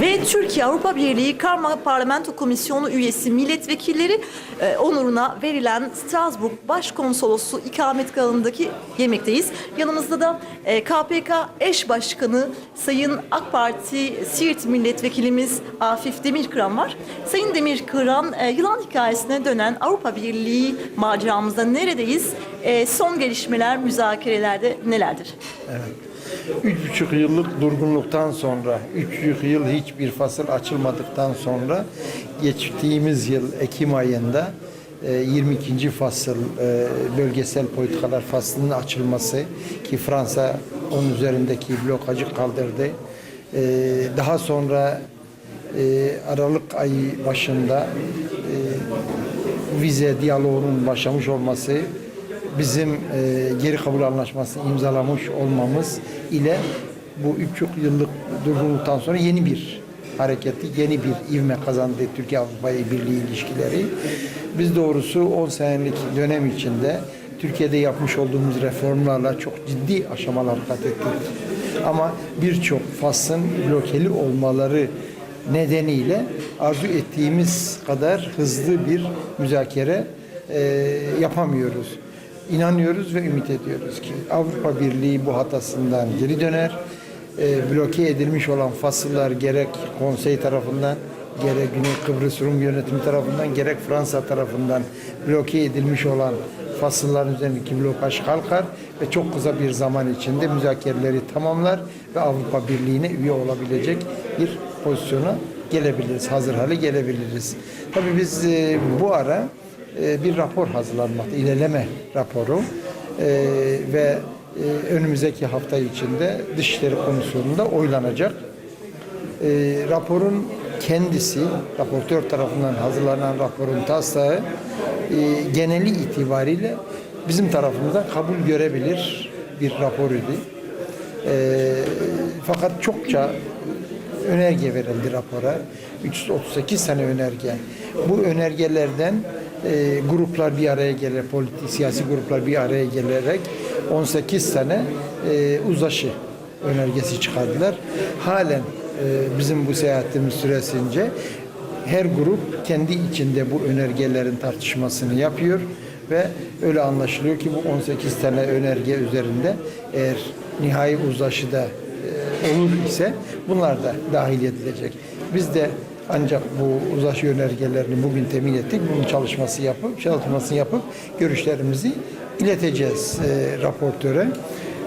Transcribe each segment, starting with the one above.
Ve Türkiye Avrupa Birliği Karma Parlamento Komisyonu üyesi milletvekilleri e, onuruna verilen Strasbourg Başkonsolosu ikametgahındaki yemekteyiz. Yanımızda da e, KPK eş başkanı Sayın AK Parti Siirt milletvekilimiz Afif Demirkıran var. Sayın Demirkıran e, yılan hikayesine dönen Avrupa Birliği maceramızda neredeyiz? E, son gelişmeler müzakerelerde nelerdir? Üç buçuk yıllık durgunluktan sonra, üç buçuk yıl hiçbir fasıl açılmadıktan sonra geçtiğimiz yıl Ekim ayında e, 22. fasıl e, bölgesel politikalar faslının açılması ki Fransa onun üzerindeki blokajı kaldırdı. E, Daha sonra e, Aralık ayı başında e, vize diyaloğunun başlamış olması bizim e, geri kabul anlaşması imzalamış olmamız ile bu üç yıllık durgunluktan sonra yeni bir hareketli, yeni bir ivme kazandı Türkiye Avrupa Birliği ilişkileri. Biz doğrusu 10 senelik dönem içinde Türkiye'de yapmış olduğumuz reformlarla çok ciddi aşamalar kat ettik. Ama birçok fasın blokeli olmaları nedeniyle arzu ettiğimiz kadar hızlı bir müzakere e, yapamıyoruz. İnanıyoruz ve ümit ediyoruz ki Avrupa Birliği bu hatasından geri döner. E, bloke edilmiş olan fasıllar gerek konsey tarafından gerek Güney Kıbrıs Rum yönetimi tarafından gerek Fransa tarafından bloke edilmiş olan fasılların üzerindeki blokaj kalkar ve çok kısa bir zaman içinde müzakereleri tamamlar ve Avrupa Birliği'ne üye olabilecek bir pozisyona gelebiliriz, hazır hale gelebiliriz. Tabii biz e, bu ara e, bir rapor hazırlanmakta, ilerleme raporu E, ve e, önümüzdeki hafta içinde Dışişleri Komisyonu'nda oylanacak. E, raporun kendisi, raportör tarafından hazırlanan raporun taslağı geneli itibariyle bizim tarafımızdan kabul görebilir bir rapor idi. Fakat çokça önerge verildi rapora. 338 tane önerge. Bu önergelerden e, gruplar bir araya gelerek, politik siyasi gruplar bir araya gelerek 18 tane e, uzlaşı önergesi çıkardılar. Halen e, bizim bu seyahatimiz süresince her grup kendi içinde bu önergelerin tartışmasını yapıyor ve öyle anlaşılıyor ki bu 18 tane önerge üzerinde eğer nihai uzlaşıda e, olur ise bunlar da dahil edilecek. Biz de ancak bu uzlaşı önergelerini bugün temin ettik. Bunun çalışması yapıp, çalışmasını yapıp görüşlerimizi ileteceğiz e, raportöre.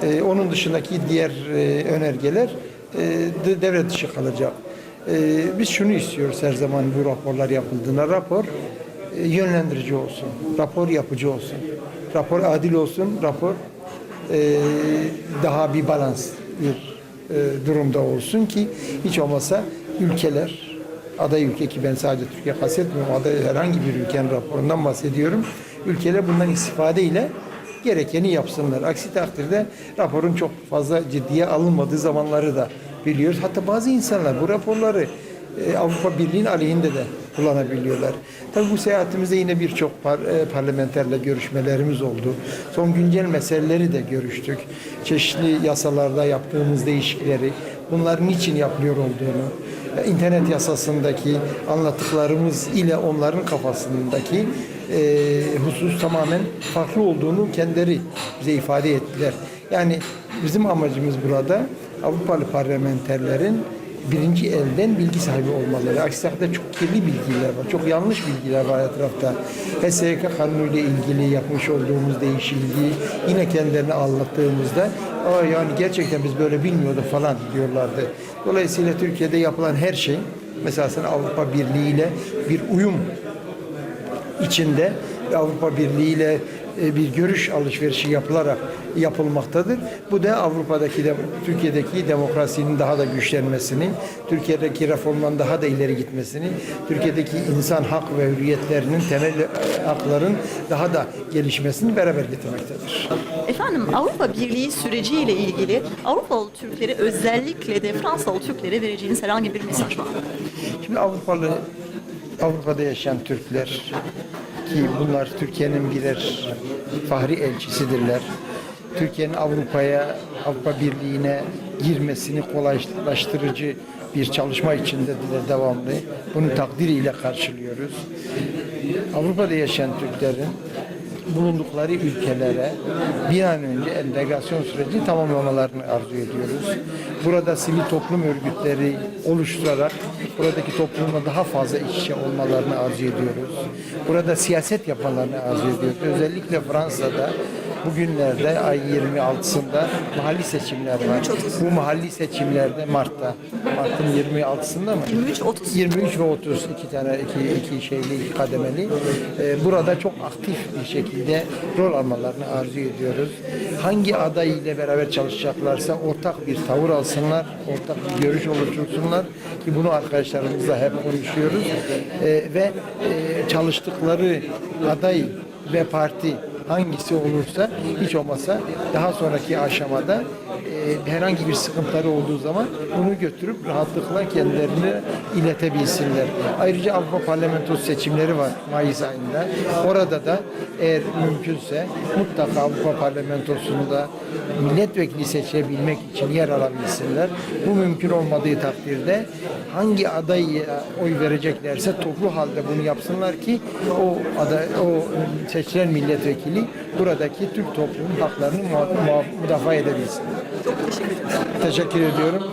E, onun dışındaki diğer e, önergeler e, de- devre dışı kalacak. E, biz şunu istiyoruz her zaman bu raporlar yapıldığında rapor e, yönlendirici olsun, rapor yapıcı olsun, rapor adil olsun, rapor e, daha bir balans bir e, durumda olsun ki hiç olmasa ülkeler aday ülke ki ben sadece Türkiye kastetmiyorum aday herhangi bir ülkenin raporundan bahsediyorum. Ülkeler bundan istifade ile gerekeni yapsınlar. Aksi takdirde raporun çok fazla ciddiye alınmadığı zamanları da biliyoruz. Hatta bazı insanlar bu raporları e, Avrupa Birliği'nin aleyhinde de kullanabiliyorlar. Tabii bu seyahatimizde yine birçok par, e, parlamenterle görüşmelerimiz oldu. Son güncel meseleleri de görüştük. Çeşitli yasalarda yaptığımız değişiklikleri, bunların niçin yapılıyor olduğunu, internet yasasındaki anlattıklarımız ile onların kafasındaki e, husus tamamen farklı olduğunu kendileri bize ifade ettiler. Yani bizim amacımız burada Avrupalı parlamenterlerin birinci elden bilgi sahibi olmaları. Aksi takdirde çok kirli bilgiler var, çok yanlış bilgiler var etrafta. HSYK kanunu ile ilgili yapmış olduğumuz değişikliği yine kendilerine anlattığımızda Aa yani gerçekten biz böyle bilmiyorduk falan diyorlardı. Dolayısıyla Türkiye'de yapılan her şey mesela sen Avrupa Birliği ile bir uyum içinde Avrupa Birliği ile bir görüş alışverişi yapılarak yapılmaktadır. Bu da Avrupa'daki de Türkiye'deki demokrasinin daha da güçlenmesini, Türkiye'deki reformların daha da ileri gitmesini, Türkiye'deki insan hak ve hürriyetlerinin temel hakların daha da gelişmesini beraber getirmektedir. Efendim Avrupa Birliği süreciyle ilgili Avrupalı Türklere özellikle de Fransalı Türklere vereceğiniz herhangi bir mesaj var mı? Şimdi Avrupalı Avrupa'da yaşayan Türkler ki bunlar Türkiye'nin birer fahri elçisidirler. Türkiye'nin Avrupa'ya, Avrupa Birliği'ne girmesini kolaylaştırıcı bir çalışma içindedirler devamlı. Bunu takdiriyle karşılıyoruz. Avrupa'da yaşayan Türklerin bulundukları ülkelere bir an önce entegrasyon sürecini tamamlamalarını arzu ediyoruz. Burada sivil toplum örgütleri oluşturarak buradaki toplumla daha fazla iç içe olmalarını arzu ediyoruz. Burada siyaset yapmalarını arzu ediyoruz. Özellikle Fransa'da bugünlerde ay 26'sında mahalli seçimler var. Bu mahalli seçimlerde Mart'ta, Mart'ın 26'sında mı? 23-30. 23 ve 30 iki tane iki, iki şeyli iki kademeli. Ee, burada çok aktif bir şekilde rol almalarını arzu ediyoruz. Hangi aday ile beraber çalışacaklarsa ortak bir tavır alsınlar, ortak bir görüş oluştursunlar ki bunu arkadaşlarımızla hep konuşuyoruz. Ee, ve e, çalıştıkları aday ve parti hangisi olursa hiç olmasa daha sonraki aşamada e, herhangi bir sıkıntıları olduğu zaman bunu götürüp rahatlıkla kendilerini iletebilsinler. Ayrıca Avrupa Parlamentosu seçimleri var Mayıs ayında. Orada da eğer mümkünse mutlaka Avrupa Parlamentosunda milletvekili seçebilmek için yer alabilsinler. Bu mümkün olmadığı takdirde hangi adaya oy vereceklerse toplu halde bunu yapsınlar ki o aday, o seçilen milletvekili buradaki Türk toplumunun haklarını müdafaa edebilsin. Çok teşekkür ederim. Teşekkür ediyorum.